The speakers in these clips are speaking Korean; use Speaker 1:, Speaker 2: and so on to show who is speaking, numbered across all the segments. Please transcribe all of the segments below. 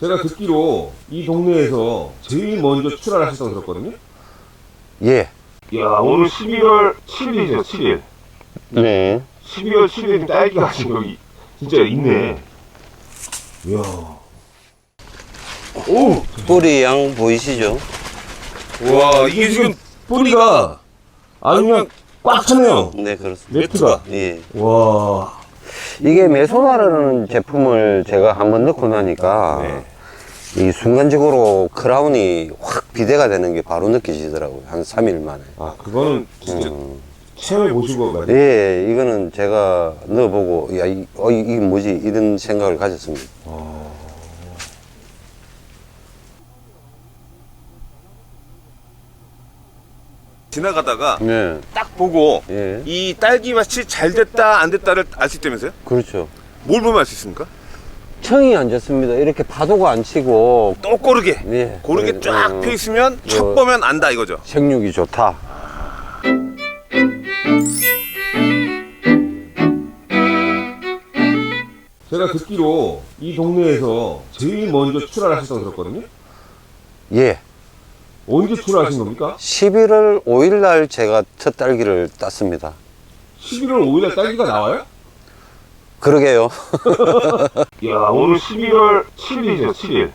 Speaker 1: 제가 듣기로 이 동네에서 제일 먼저 출하를 하셨다고 들었거든요.
Speaker 2: 예.
Speaker 1: 야 오늘 11월 7일이죠 7일.
Speaker 2: 네.
Speaker 1: 12월 7일 딸기가 지금 여기 진짜 있네. 이야. 오!
Speaker 2: 뿌리 양 보이시죠?
Speaker 1: 와 이게 지금 뿌리가 아주 그냥 꽉 차네요.
Speaker 2: 네, 그렇습니다.
Speaker 1: 네트가.
Speaker 2: 예.
Speaker 1: 와.
Speaker 2: 이게 메소나라는 제품을 제가 한번 넣고 나니까 이 순간적으로 크라운이 확 비대가 되는 게 바로 느껴지더라고요. 한 3일 만에.
Speaker 1: 아 그거는 진짜
Speaker 2: 음.
Speaker 1: 체험해 보시고 말이에요.
Speaker 2: 예, 이거는 제가 넣어보고, 야, 이, 어, 이- 이게 뭐지? 이런 생각을 가졌습니다.
Speaker 3: 지나가다가
Speaker 2: 네.
Speaker 3: 딱 보고
Speaker 2: 예.
Speaker 3: 이 딸기 맛이 잘 됐다 안 됐다를 알 수 있다면서요?
Speaker 2: 그렇죠.
Speaker 3: 뭘 보면 알 수 있습니까?
Speaker 2: 청이 안 좋습니다. 이렇게 파도가 안 치고,
Speaker 3: 또 고르게
Speaker 2: 예.
Speaker 3: 고르게
Speaker 2: 그래,
Speaker 3: 쫙
Speaker 2: 어,
Speaker 3: 펴 있으면 첫
Speaker 2: 어.
Speaker 3: 보면 안다 이거죠.
Speaker 2: 생육이 좋다.
Speaker 1: 제가 듣기로 이 동네에서 제일 먼저 출하를 하셨다고 들었거든요.
Speaker 2: 예.
Speaker 1: 언제 출하하신 겁니까?
Speaker 2: 11월 5일 날 제가 첫 딸기를 땄습니다.
Speaker 1: 11월 5일에 딸기가 나와요?
Speaker 2: 그러게요.
Speaker 1: 야 오늘 11월 7일이죠 7일.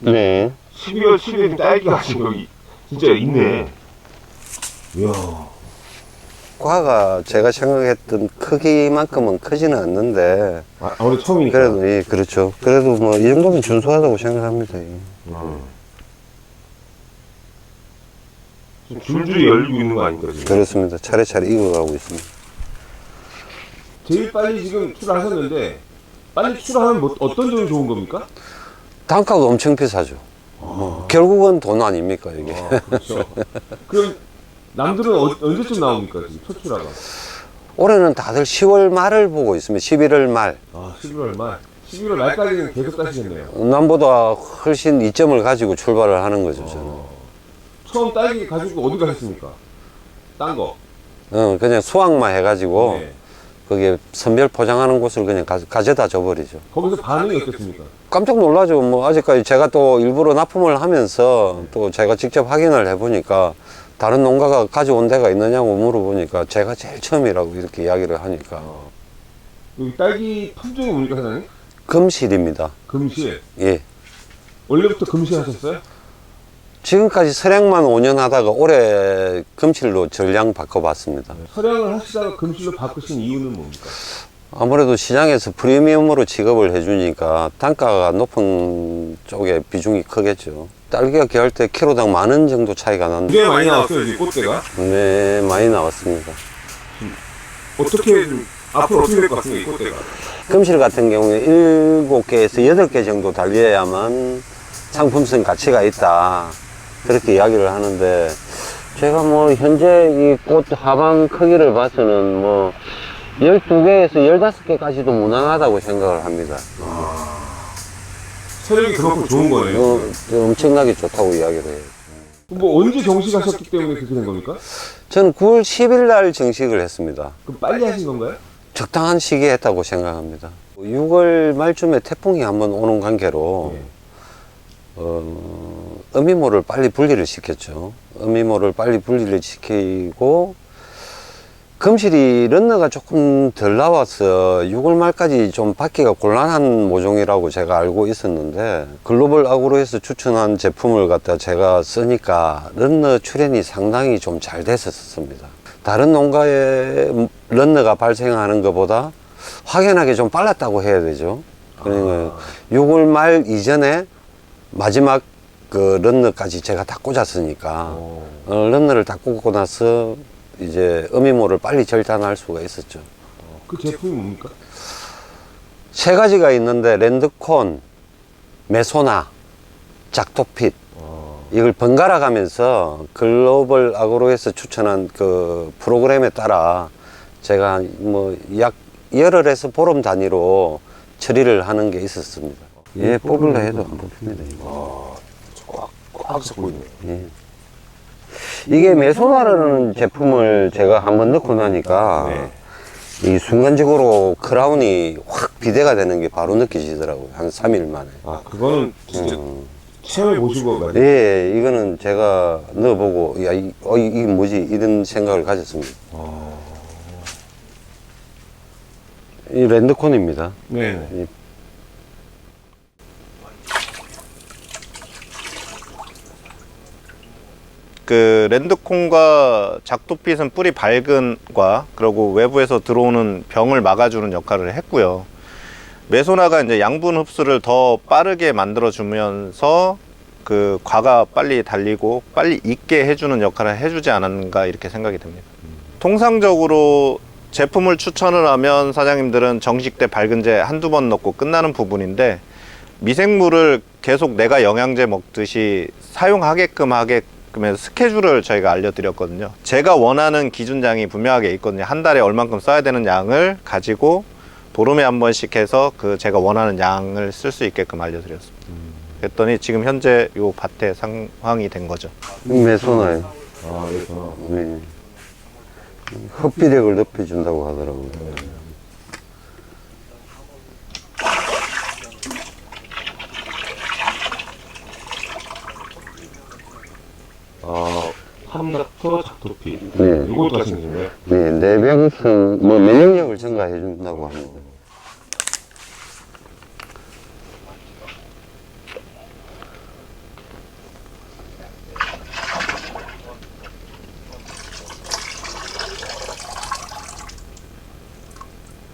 Speaker 2: 네.
Speaker 1: 12월 7일 딸기가 지금 여기 진짜 있네. 이야.
Speaker 2: 과가 제가 생각했던 크기만큼은 크지는 않는데,
Speaker 1: 아, 아무래도 처음이니까.
Speaker 2: 그래도, 예, 그렇죠. 그래도 뭐, 이 정도면 준수하다고 생각합니다. 예.
Speaker 1: 지금 줄줄이 열리고 있는 거 아닙니까 지금?
Speaker 2: 그렇습니다. 차례차례 익어가고 있습니다.
Speaker 1: 제일 빨리 지금 출하하셨는데 빨리 출하하면 뭐, 어떤 점이 좋은 겁니까?
Speaker 2: 단가가 엄청 비싸죠. 뭐, 결국은 돈 아닙니까, 이게.
Speaker 1: 아, 그렇죠. 그럼 남들은 어, 언제쯤 나옵니까 지금 첫 출하가?
Speaker 2: 올해는 다들 10월 말을 보고 있습니다. 11월 말.
Speaker 1: 아 11월 말. 11월 말까지는 계속 따시겠네요.
Speaker 2: 남보다 훨씬 이점을 가지고 출발을 하는 거죠, 저는.
Speaker 1: 처음 딸기 가지고 어디 가셨습니까? 딴 거.
Speaker 2: 어, 그냥 수확만 해가지고,
Speaker 1: 네.
Speaker 2: 거기에 선별 포장하는 곳을 그냥 가, 가져다 줘버리죠.
Speaker 1: 거기서 반응이 어땠습니까?
Speaker 2: 깜짝 놀라죠. 뭐, 아직까지 제가 또 일부러 납품을 하면서 또 제가 직접 확인을 해보니까 다른 농가가 가져온 데가 있느냐고 물어보니까 제가 제일 처음이라고 이렇게 이야기를 하니까.
Speaker 1: 여기 딸기 품종이 뭡니까 사장님?
Speaker 2: 금실입니다.
Speaker 1: 금실.
Speaker 2: 예.
Speaker 1: 원래부터 금실 하셨어요?
Speaker 2: 지금까지 서량만 5년 하다가 올해 금실로 전량 바꿔봤습니다.
Speaker 1: 서량을 하시다가 금실로 바꾸신 이유는 뭡니까?
Speaker 2: 아무래도 시장에서 프리미엄으로 지급을 해주니까 단가가 높은 쪽에 비중이 크겠죠. 딸기가 귀할 때 키로당 만 원 정도 차이가 난데,
Speaker 1: 꽤 많이 나왔어요 지금 꽃대가.
Speaker 2: 네, 많이 나왔습니다.
Speaker 1: 어떻게 좀 앞으로 어떻게 될 것 같습니까 이 꽃대가?
Speaker 2: 금실 같은 경우에 7개에서 8개 정도 달려야만 상품성 가치가 있다. 그렇게 이야기를 하는데, 제가 뭐, 현재 이 꽃 하방 크기를 봐서는 뭐, 12개에서 15개까지도 무난하다고 생각을 합니다.
Speaker 1: 서량이 그만큼 좋은 거네요.
Speaker 2: 어, 엄청나게 좋다고 이야기를 해요.
Speaker 1: 뭐 언제 정식하셨기 때문에 그렇게 된 겁니까?
Speaker 2: 저는 9월 10일 날 정식을 했습니다.
Speaker 1: 그럼 빨리 하신 건가요?
Speaker 2: 적당한 시기에 했다고 생각합니다. 6월 말쯤에 태풍이 한번 오는 관계로
Speaker 1: 예.
Speaker 2: 어, 어미모를 빨리 분리를 시켰죠. 어미모를 빨리 분리를 시키고 금실이 런너가 조금 덜 나와서 6월 말까지 좀 받기가 곤란한 모종이라고 제가 알고 있었는데 글로벌 아그로에서 추천한 제품을 갖다 제가 쓰니까 런너 출현이 상당히 좀 잘 됐었습니다. 다른 농가에 런너가 발생하는 것보다 확연하게 좀 빨랐다고 해야 되죠. 그러니까 6월 말 이전에 마지막 그 런너까지 제가 다 꽂았으니까
Speaker 1: 어.
Speaker 2: 어, 런너를 다 꽂고 나서 이제 어미모를 빨리 절단할 수가 있었죠.
Speaker 1: 그 제품이 뭡니까?
Speaker 2: 세 가지가 있는데 랜드콘, 메소나, 작토핏 이걸 번갈아 가면서 글로벌 아그로에서 추천한 그 프로그램에 따라 제가 뭐 약 열흘에서 보름 단위로 처리를 하는 게 있었습니다. 예, 뽑을라 해도 안 뽑힙니다. 이거.
Speaker 1: 꽉 잡고 있네.
Speaker 2: 예. 이게 메소나라는 제품을 제가 한번 넣고 나니까
Speaker 1: 네.
Speaker 2: 이 순간적으로 크라운이 확 비대가 되는 게 바로 느껴지더라고요. 한 3일 만에.
Speaker 1: 아 그거는 진짜
Speaker 2: 음.
Speaker 1: 체험해 보시고 맞아요.
Speaker 2: 예, 이거는 제가 넣어보고, 야, 이, 어, 이- 이게 뭐지? 이런 생각을 가졌습니다. 이 랜드콘입니다.
Speaker 1: 네.
Speaker 4: 그 랜드콘과 작두빛은 뿌리 밝은과 그리고 외부에서 들어오는 병을 막아주는 역할을 했고요. 메소나가 이제 양분 흡수를 더 빠르게 만들어주면서 그 과가 빨리 달리고 빨리 익게 해주는 역할을 해주지 않았는가 이렇게 생각이 됩니다. 통상적으로 제품을 추천을 하면 사장님들은 정식 때 밝은제 한두 번 넣고 끝나는 부분인데 미생물을 계속 내가 영양제 먹듯이 사용하게끔 하게 끔 해서 스케줄을 저희가 알려드렸거든요. 제가 원하는 기준량이 분명하게 있거든요. 한 달에 얼만큼 써야 되는 양을 가지고 보름에 한 번씩 해서 그 제가 원하는 양을 쓸 수 있게끔 알려드렸습니다. 그랬더니 지금 현재 요 밭의 상황이 된 거죠.
Speaker 2: 메소나요.
Speaker 1: 아 그래서
Speaker 2: 네. 흡비력을 높여준다고 하더라고요.
Speaker 1: 아 함락터 작토피.
Speaker 2: 네.
Speaker 1: 이것도 하시는 거예요?
Speaker 2: 네, 내병성, 뭐, 면역력을 증가해 준다고 합니다.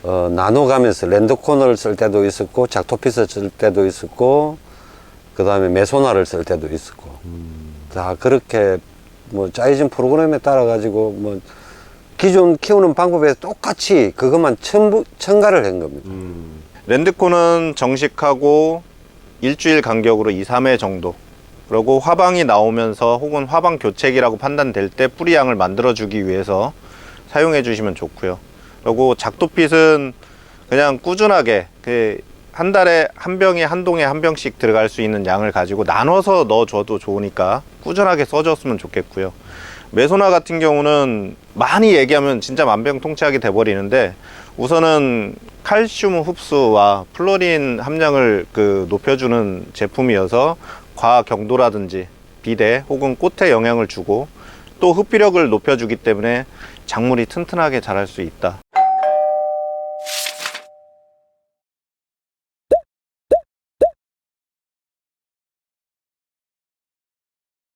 Speaker 2: 어, 나눠가면서 랜드콘을 쓸 때도 있었고, 작토피스 쓸 때도 있었고, 그 다음에 메소나를 쓸 때도 있었고, 다 그렇게 뭐 짜여진 프로그램에 따라 가지고 뭐 기존 키우는 방법에 똑같이 그것만 첨부, 첨가를 한 겁니다.
Speaker 1: 음.
Speaker 4: 랜드콘은 정식하고 일주일 간격으로 2, 3회 정도. 그리고 화방이 나오면서 혹은 화방 교책이라고 판단될 때 뿌리 양을 만들어 주기 위해서 사용해 주시면 좋고요. 그리고 작도핏은 그냥 꾸준하게 그 한 달에 한 병에 한 동에 한 병씩 들어갈 수 있는 양을 가지고 나눠서 넣어줘도 좋으니까 꾸준하게 써줬으면 좋겠고요. 메소나 같은 경우는 많이 얘기하면 진짜 만병통치약이 돼버리는데 우선은 칼슘 흡수와 플로린 함량을 그 높여주는 제품이어서 과 경도라든지 비대 혹은 꽃에 영향을 주고 또 흡비력을 높여주기 때문에 작물이 튼튼하게 자랄 수 있다.